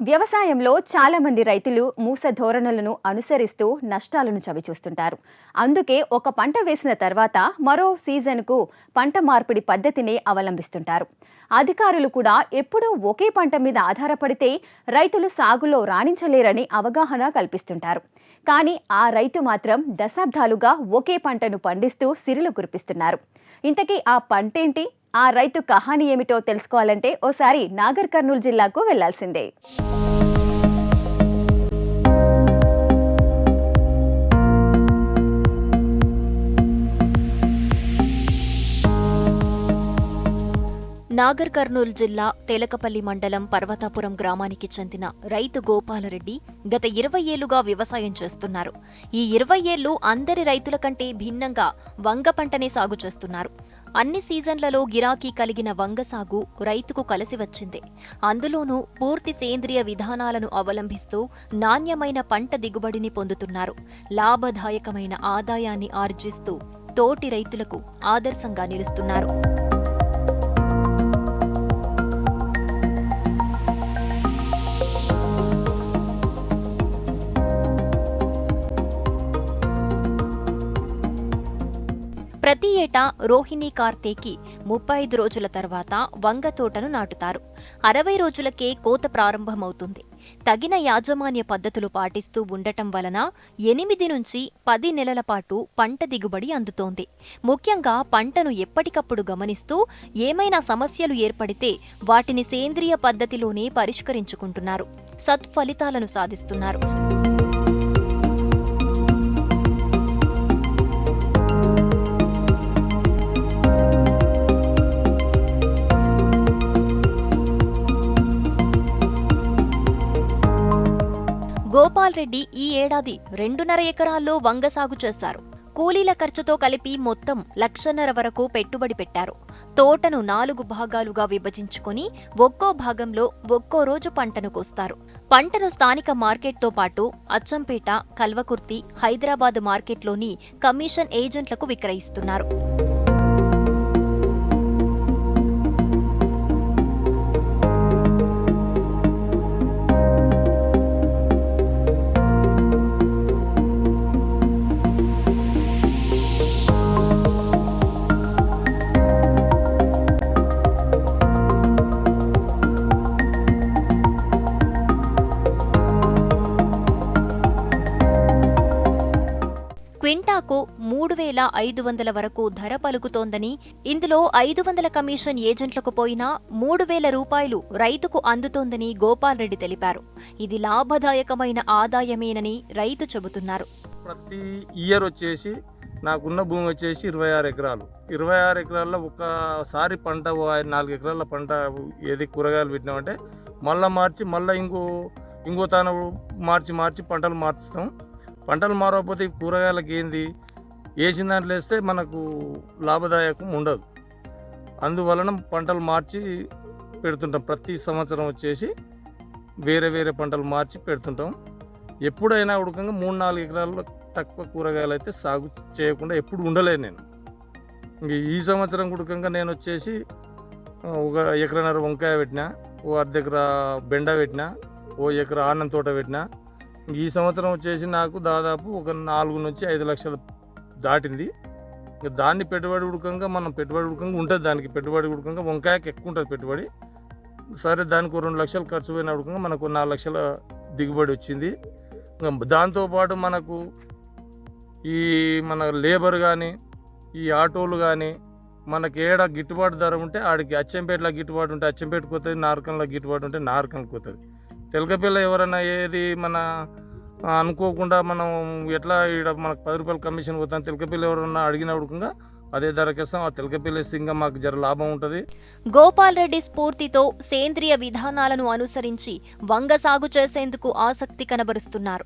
వ్యవసాయంలో చాలామంది రైతులు మూస ధోరణులను అనుసరిస్తూ నష్టాలను చవిచూస్తుంటారు. అందుకే ఒక పంట వేసిన తర్వాత మరో సీజన్కు పంట మార్పిడి పద్ధతిని అవలంబిస్తుంటారు. అధికారులు కూడా ఎప్పుడూ ఒకే పంట మీద ఆధారపడితే రైతులు సాగులో రాణించలేరని అవగాహన కల్పిస్తుంటారు. కానీ ఆ రైతు మాత్రం దశాబ్దాలుగా ఒకే పంటను పండిస్తూ సిరులు కురిపిస్తున్నారు. ఇంతకీ ఆ పంటేంటి? ఆ రైతు కహాని ఏమిటో తెలుసుకోవాలంటే ఓసారి నాగర్ కర్నూలు జిల్లాకు వెళ్ళాల్సిందే. నాగర్ కర్నూలు జిల్లా తేలకపల్లి మండలం పర్వతాపురం గ్రామానికి చెందిన రైతు గోపాలరెడ్డి గత ఇరవై ఏళ్ళుగా వ్యవసాయం చేస్తున్నారు. ఈ ఇరవై ఏళ్ళు అందరి రైతుల కంటే భిన్నంగా వంగ పంటనే సాగు చేస్తున్నారు. అన్ని సీజన్లలో గిరాకీ కలిగిన వంగ సాగు రైతుకు కలిసి వచ్చింది. అందులోనూ పూర్తి సేంద్రియ విధానాలను అవలంబిస్తూ నాణ్యమైన పంట దిగుబడిని పొందుతున్నారు. లాభదాయకమైన ఆదాయాన్ని ఆర్జిస్తూ తోటి రైతులకు ఆదర్శంగా నిలుస్తున్నారు. ప్రతి ఏటా రోహిణి కార్తీకి ముప్పై ఐదు రోజుల తర్వాత వంగ తోటను నాటుతారు. అరవై రోజులకే కోత ప్రారంభమవుతుంది. తగిన యాజమాన్య పద్ధతులు పాటిస్తూ ఉండటం వలన ఎనిమిది నుంచి పది నెలల పాటు పంట దిగుబడి అందుతోంది. ముఖ్యంగా పంటను ఎప్పటికప్పుడు గమనిస్తూ ఏమైనా సమస్యలు ఏర్పడితే వాటిని సేంద్రియ పద్ధతిలోనే పరిష్కరించుకుంటున్నారు. సత్ఫలితాలను సాధిస్తున్నారు. గోపాల్ రెడ్డి ఈ ఏడాది రెండున్నర ఎకరాల్లో వంగ సాగు చేశారు. కూలీల ఖర్చుతో కలిపి మొత్తం లక్షన్నర వరకు పెట్టుబడి పెట్టారు. తోటను నాలుగు భాగాలుగా విభజించుకుని ఒక్కో భాగంలో ఒక్కో రోజు పంటను కోస్తారు. పంటను స్థానిక మార్కెట్తో పాటు అచ్చంపేట కల్వకుర్తి హైదరాబాద్ మార్కెట్లోని కమిషన్ ఏజెంట్లకు విక్రయిస్తున్నారు. క్వింటాకు మూడు వేల ఐదు వందల వరకు ధర పలుకుతోందని ఇందులో ఐదు వందల కమిషన్ ఏజెంట్లకు పోయినా మూడు వేల రూపాయలు రైతుకు అందుతోందని గోపాల్ రెడ్డి తెలిపారు. ఇది లాభదాయకమైన ఆదాయమేనని రైతు చెబుతున్నారు. ప్రతి ఇయర్ వచ్చేసి నాకున్న భూమి వచ్చేసి ఇరవై ఆరు ఎకరాలు. ఇరవై ఆరు ఎకరాల్లో ఒకసారి పంట నాలుగు ఎకరాల పంట ఏది కూరగాయలు పెట్టినామంటే మళ్ళీ మార్చి మళ్ళీ ఇంకో ఇంకో తాను మార్చి మార్చి పంటలు మార్చుతాం. పంటలు మారకపోతే కూరగాయలకి ఏంది? వేసిన దాంట్లో వేస్తే మనకు లాభదాయకం ఉండదు. అందువలన పంటలు మార్చి పెడుతుంటాం. ప్రతి సంవత్సరం వచ్చేసి వేరే వేరే పంటలు మార్చి పెడుతుంటాం. ఎప్పుడైనా ఉడకంగా మూడు నాలుగు ఎకరాల్లో తక్కువ కూరగాయలు అయితే సాగు చేయకుండా ఎప్పుడు ఉండలేను నేను. ఇంక ఈ సంవత్సరం ఉడకంగా నేను వచ్చేసి ఒక ఎకరన్నర వంకాయ పెట్టిన ఓ అర్ధ ఎకరా బెండ పెట్టిన ఓ ఎకరా ఆనం తోట పెట్టినా ఈ సంవత్సరం వచ్చేసి నాకు దాదాపు ఒక నాలుగు నుంచి ఐదు లక్షలు దాటింది. ఇంక దాన్ని పెట్టుబడి ఉడకంగా మనం పెట్టుబడి ఉడకంగా ఉంటుంది దానికి పెట్టుబడి ఉడకంగా వంకాయకి ఎక్కువ ఉంటుంది పెట్టుబడి. సరే దానికి రెండు లక్షలు ఖర్చు పోయిన ఉడకంగా మనకు నాలుగు లక్షల దిగుబడి వచ్చింది. ఇంకా దాంతోపాటు మనకు ఈ మన లేబర్ కానీ ఈ ఆటోలు కానీ మనకి ఏడ గిట్టుబాటు ధర ఉంటే ఆడికి అచ్చంపేటలో గిట్టుబాటు ఉంటే అచ్చంపేటకు పోతుంది నారకంలో గిట్టుబాటు ఉంటే నారకంకి పోతుంది. తెలకపిల్ల ఎవరైనా ఏది మన అనుకోకుండా మనం ఎట్లా ఇక్కడ మనకు పది రూపాయలు కమిషన్ పోతాం తెలకపిల్ల ఎవరన్నా అడిగినప్పుడు అదే ధరకేస్తాం ఆ తెలకపిల్ల ఇంకా మాకు జర లాభం ఉంటుంది. గోపాల్ రెడ్డి స్ఫూర్తితో సేంద్రియ విధానాలను అనుసరించి వంగ సాగు చేసేందుకు ఆసక్తి కనబరుస్తున్నారు.